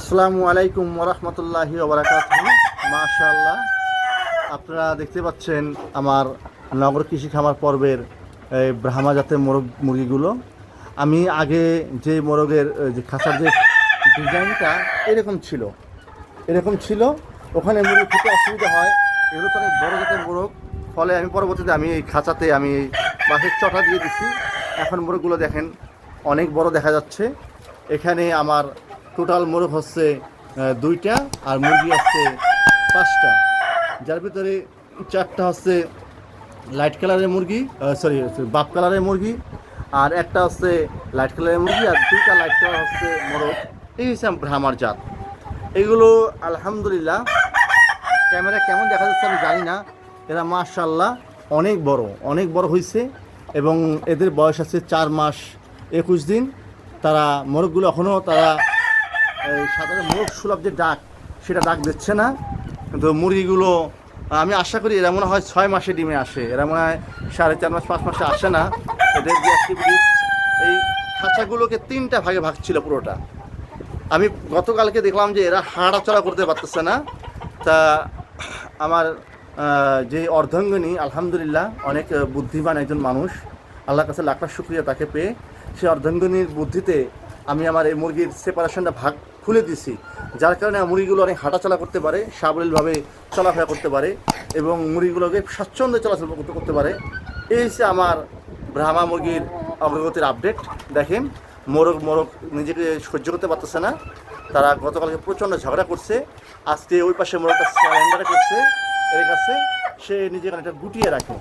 আসসালামু আলাইকুম ওরহমতুল্লাহি ওবরাকাত মাশাল্লাহ আপনারা দেখতে পাচ্ছেন আমার নগর কৃষি খামার পর্বের এই ব্রাহ্মা জাতের মোরগ মুরগিগুলো। আমি আগে যে মোরগের যে খাঁচার যে ডিজাইনটা এরকম ছিল এরকম ছিল। ওখানে মুরগি খেতে অসুবিধা হয়, এগুলো তো অনেক বড় জাতের মোরগ। ফলে আমি পরবর্তীতে আমি এই খাঁচাতে আমি এই বাঁশের চটা দিয়ে দিছি। এখন মোরগগুলো দেখেন, অনেক বড় দেখা যাচ্ছে। এখানে আমার টোটাল মোরগ হচ্ছে দুইটা আর মুরগি হচ্ছে পাঁচটা। যার ভিতরে চারটা হচ্ছে লাইট কালারের মুরগি সরি বাপ কালারের মুরগি, আর একটা হচ্ছে লাইট কালারের মুরগি, আর দুইটা লাইট কালার হচ্ছে মোরগ। এই হচ্ছে ভ্রামার জাত। এগুলো আলহামদুলিল্লাহ ক্যামেরা কেমন দেখা যাচ্ছে আমি জানি না। এরা মাশাল্লাহ অনেক বড় অনেক বড় হয়েছে এবং এদের বয়স আছে চার মাস একুশ দিন। তারা মোরগগুলো এখনও তারা সাধারণ মোরগ সুলভ যে ডাক, সেটা ডাক দিচ্ছে না। কিন্তু মুরগিগুলো, আমি আশা করি এরা মনে হয় ছয় মাসে ডিমে আসে। এরা মনে হয় সাড়ে চার মাস, পাঁচ মাসে আসে না। এদের যে অ্যাক্টিভিটিস এই খাঁচাগুলোকে তিনটা ভাগে ভাগ ছিল পুরোটা। আমি গতকালকে দেখলাম যে এরা হাঁটাচলা করতে পারতেছে না। তা আমার যে অর্ধাঙ্গনী, আলহামদুলিল্লাহ, অনেক বুদ্ধিমান একজন মানুষ। আল্লাহর কাছে লাখ লাখ শুক্রিয়া তাকে পেয়ে। সেই অর্ধাঙ্গনীর বুদ্ধিতে আমি আমার এই মুরগির সেপারেশনটা ভাগ খুলে দিছি যার কারণে মুরগিগুলো অনেক হাঁটাচলা করতে পারে, সাবলীলভাবে চলাফেরা করতে পারে এবং মুরগিগুলোকে স্বাচ্ছন্দ্যে চলাচল করতে পারে। এই হচ্ছে আমার ব্রাহ্মা মুরগির অগ্রগতির আপডেট দেখেন, মোরগ মোরগ নিজেকে সহ্য করতে পারতেছে না। তারা গতকালকে প্রচণ্ড ঝগড়া করছে। আজকে ওই পাশে মোরগটা স্যালেন্ডারে করছে, এর কাছে সে নিজেকে একটা গুটিয়ে রাখে।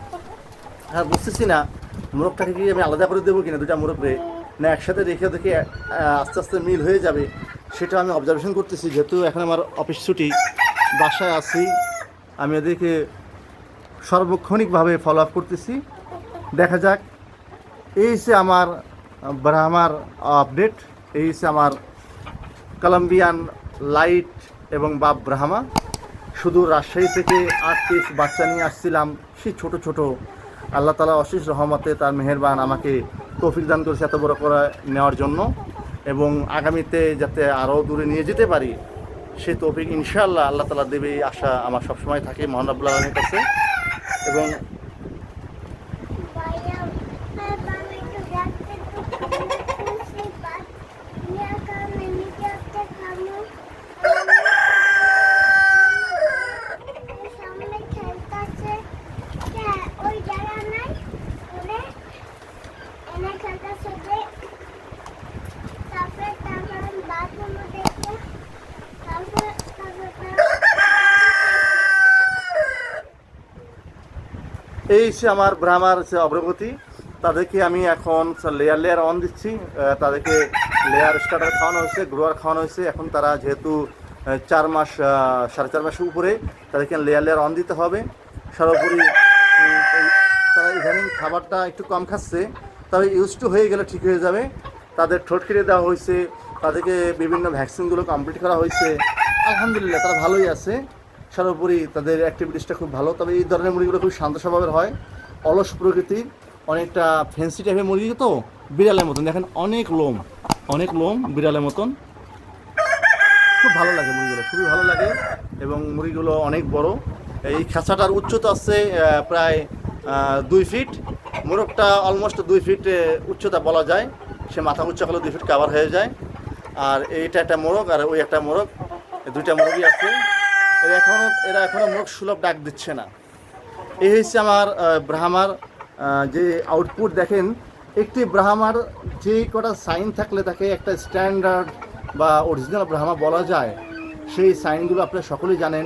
হ্যাঁ বুঝতেছি না, মোরগটাকে কি আমি আলাদা করে দেবো কিনা দুটা মোরগরে না, একসাথে রেখে দেখে আস্তে আস্তে মিল হয়ে যাবে। সেটা আমি অবজারভেশন করতেছি, যেহেতু এখন আমার অফিস ছুটি, বাসায় আছি, আমি ওদেরকে সর্বক্ষণিকভাবে ফলো আপ করতেছি। দেখা যাক, এই হচ্ছে আমার ব্রাহ্মার আপডেট এই হচ্ছে আমার কলম্বিয়ান লাইট এবং বাপ ব্রাহ্মা শুধু রাজশাহী থেকে আট পিস বাচ্চা নিয়ে আসছিলাম, সেই ছোট ছোট আল্লাহ তালা অশেষ রহমতে তার মেহেরবান আমাকে তৌফিক দান করেছে এত বড় করে নেওয়ার জন্য। এবং আগামীতে যাতে আরও দূরে নিয়ে যেতে পারি, সে তৌফিক ইনশাল্লাহ আল্লাহ তালা দেবে আশা আমার সবসময় থাকে মোহান রাবুল কাছে। এবং এই হচ্ছে আমার ব্রাহ্মার যে অগ্রগতি। তাদেরকে আমি এখন লেয়ার লেয়ার অন দিচ্ছি। তাদেরকে লেয়ার স্টার্টার খাওয়ানো হয়েছে গ্রোয়ার খাওয়ানো হয়েছে। এখন তারা যেহেতু চার মাস সাড়ে চার মাসের উপরে তাদেরকে লেয়ার লেয়ার অন দিতে হবে। সর্বোপরি তারা ইদানিং খাবারটা একটু কম খাচ্ছে। তবে ইউজ টু হয়ে গেলে ঠিক হয়ে যাবে। তাদের ঠোঁট কেটে দেওয়া হয়েছে। তাদেরকে বিভিন্ন ভ্যাকসিনগুলো কমপ্লিট করা হয়েছে। আলহামদুলিল্লাহ, তারা ভালোই আছে। সর্বোপরি তাদের অ্যাক্টিভিটিসটা খুব ভালো। তবে এই ধরনের মুরগিগুলো খুব শান্ত স্বভাবের হয়। অলস প্রকৃতির, অনেকটা ফ্যান্সি টাইপের মুরগি তো বিড়ালের মতন। দেখেন, অনেক লোম অনেক লোম বিড়ালের মতন। খুব ভালো লাগে মুরগিগুলো খুবই ভালো লাগে। এবং মুরগিগুলো অনেক বড়। এই খাঁচাটার উচ্চতা আছে প্রায় দুই ফিট মোরগটা অলমোস্ট দুই ফিট উচ্চতা বলা যায়। সে মাথা উচ্চ করলে দুই ফিট কাভার হয়ে যায়। আর এইটা একটা মোরগ, আর ওই একটা মোরগ। দুইটা মুরগি আছে। এরা এখনও এরা এখনও মুখ সুলভ ডাক দিচ্ছে না। এই হচ্ছে আমার ব্রাহ্মার যে আউটপুট দেখেন, একটি ব্রাহ্মার যে কটা সাইন থাকলে তাকে একটা স্ট্যান্ডার্ড বা অরিজিনাল ব্রাহ্মা বলা যায়, সেই সাইনগুলো আপনারা সকলেই জানেন।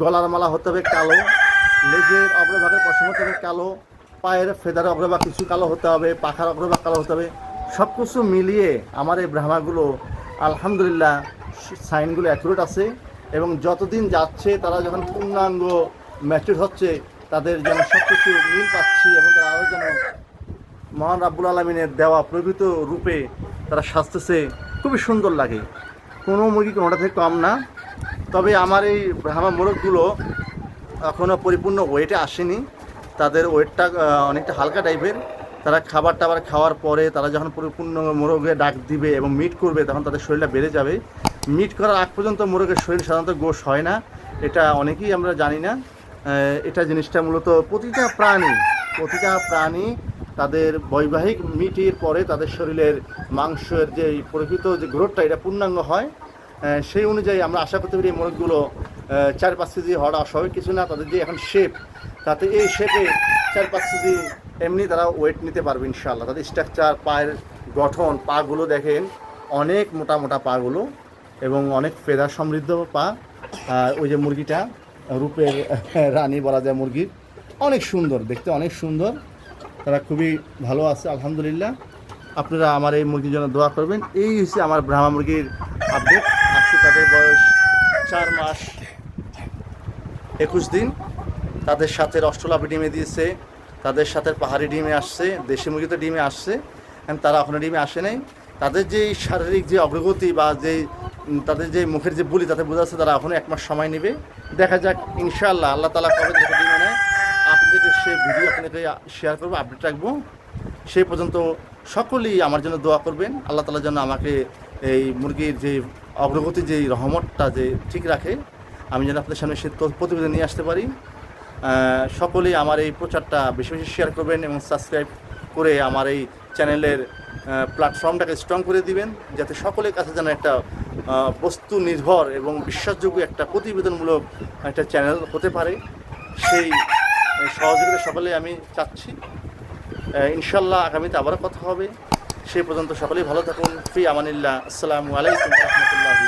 গলার মালা হতে হবে কালো, লেজের অগ্রভাগের পশম হতে হবে কালো, পায়ের ফেদার অগ্রভাগ কিছু কালো হতে হবে, পাখার অগ্রভাগ কালো হতে হবে। সব কিছু মিলিয়ে আমার এই ব্রাহ্মাগুলো আলহামদুলিল্লাহ সাইনগুলো অ্যাকুরেট আছে। এবং যতদিন যাচ্ছে, তারা যখন পূর্ণাঙ্গ ম্যাচুর হচ্ছে, তাদের যেন সব কিছু মিল পাচ্ছি এবং তারা আরও যেন মহান রাব্বুল আলমিনের দেওয়া প্রকৃত রূপে তারা সাজতেছে, খুবই সুন্দর লাগে। কোনো মুরগি কোনোটা থেকে কম না। তবে আমার এই ব্রাহ্মা মোরগগুলো এখনও পরিপূর্ণ ওয়েটে আসেনি। তাদের ওয়েটটা অনেকটা হালকা টাইপের তারা খাবার টাবার খাওয়ার পরে তারা যখন পরিপূর্ণ মোরগে ডাক দিবে এবং মিট করবে, তখন তাদের শরীরটা বেড়ে যাবে। মিট করার আগ পর্যন্ত মোরগের শরীর সাধারণত গোশ হয় না। এটা অনেকেই আমরা জানি না। এটা জিনিসটা মূলত প্রতিটা প্রাণী প্রতিটা প্রাণী তাদের বৈবাহিক মিটের পরে তাদের শরীরের মাংসের যে প্রকৃত যে গ্রোথটা, এটা পূর্ণাঙ্গ হয়। সেই অনুযায়ী আমরা আশা করতে পারি মোরগগুলো চার পাঁচ কেজি হওয়াটা অস্বাভাবিক কিছু না। তাদের যে এখন শেপ তাতে এই শেপে চার পাঁচ কেজি এমনি তারা ওয়েট নিতে পারবে ইনশাল্লাহ তাদের স্ট্রাকচার পায়ের গঠন, পাগুলো দেখেন, অনেক মোটা মোটা পাগুলো। এবং অনেক ফেদার সমৃদ্ধ পা ওই যে মুরগিটা, রূপের রানী বলা যায় মুরগির, অনেক সুন্দর, দেখতে অনেক সুন্দর। তারা খুবই ভালো আছে, আলহামদুলিল্লাহ। আপনারা আমার এই মুরগির জন্য দোয়া করবেন। এই হচ্ছে আমার ব্রাহ্মা মুরগির আপডেট আজকে তাদের বয়স চার মাস একুশ দিন। তাদের সাথে রষ্টলাপি ডিমে দিয়েছে, তাদের সাথে পাহাড়ি ডিমে আসছে, দেশি মুরগিতে ডিমে আসছে তারা এখনও ডিমে আসে নাই। তাদের যে শারীরিক যে অগ্রগতি বা যে তাদের যে মুখের যে বুলি, তাতে বোঝা যাচ্ছে তারা এখনও এক মাস সময় নেবে। দেখা যাক, ইনশাআল্লাহ, আল্লাহ তালা কবে দেখে ডিমে নেয় আপনাদেরকে সে ভিডিও আপনাকে শেয়ার করব আপডেট রাখব, সেই পর্যন্ত সকলেই আমার জন্য দোয়া করবেন। আল্লাহ তালার জন্য আমাকে এই মুরগির যে অগ্রগতি, যে রহমতটা যে ঠিক রাখে, আমি যেন আপনাদের সামনে সে প্রতিবেদন নিয়ে আসতে পারি। সকলেই আমার এই প্রচারটা বেশি বেশি শেয়ার করবেন এবং সাবস্ক্রাইব করে আমার এই চ্যানেলের প্ল্যাটফর্মটাকে স্ট্রং করে দিবেন, যাতে সকলের কাছে যেন একটা বস্তু নির্ভর এবং বিশ্বাসযোগ্য একটা প্রতিবেদনমূলক একটা চ্যানেল হতে পারে। সেই সহযোগিতা সকলে আমি চাচ্ছি। ইনশাল্লাহ আগামীতে আবারও কথা হবে। সেই পর্যন্ত সকলেই ভালো থাকুন। ফি আমানিল্লাহ। আসসালামু আলাইকুম রহমতুল্লাহি